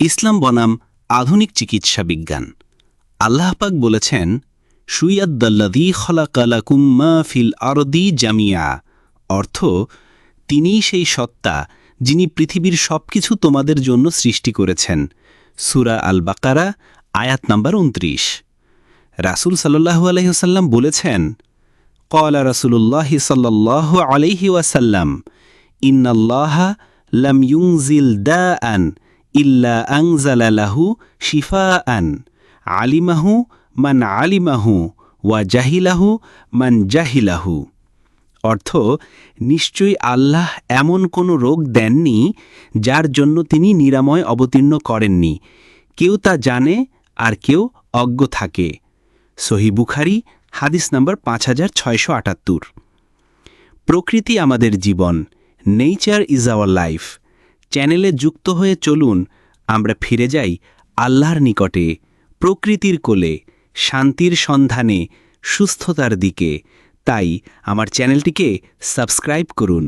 ইসলাম বনাম আধুনিক চিকিৎসা বিজ্ঞান। আল্লাহ পাক বলেছেন সুইয়াদ্দাল্লাদি খলাকালাকুম মা ফিল আরদি জামিয়া। অর্থ, তিনিই সেই সত্তা যিনি পৃথিবীর সবকিছু তোমাদের জন্য সৃষ্টি করেছেন। সুরা আল বাকারা আয়াত নাম্বার উনত্রিশ রাসুল সাল্লাহু আলহিহাসাল্লাম বলেছেন কলা রাসুল্লাহ সাল্লাহ আলহি ওয়াসাল্লাম, ইন্নাল্লাহা লাম ইউংজিল দা আন ইল্লা আংজালালাহু শিফা আন আলিমাহু মান আলিমাহু ওয়া জাহিলাহু মান জাহিলাহু। অর্থ, নিশ্চয়ই আল্লাহ এমন কোনো রোগ দেননি যার জন্য তিনি নিরাময় অবতীর্ণ করেননি। কেউ তা জানে আর কেউ অজ্ঞ থাকে। সহি বুখারি, হাদিস নম্বর পাঁচ হাজার ছয়শো আটাত্তর। প্রকৃতি আমাদের জীবন নেচার ইজ আওয়ার লাইফ। চ্যানেলে যুক্ত হয়ে চলুন, আমরা ফিরে যাই আল্লাহর নিকটে, প্রকৃতির কোলে, শান্তির সন্ধানে, সুস্থতার দিকে। তাই আমার চ্যানেলটিকে সাবস্ক্রাইব করুন।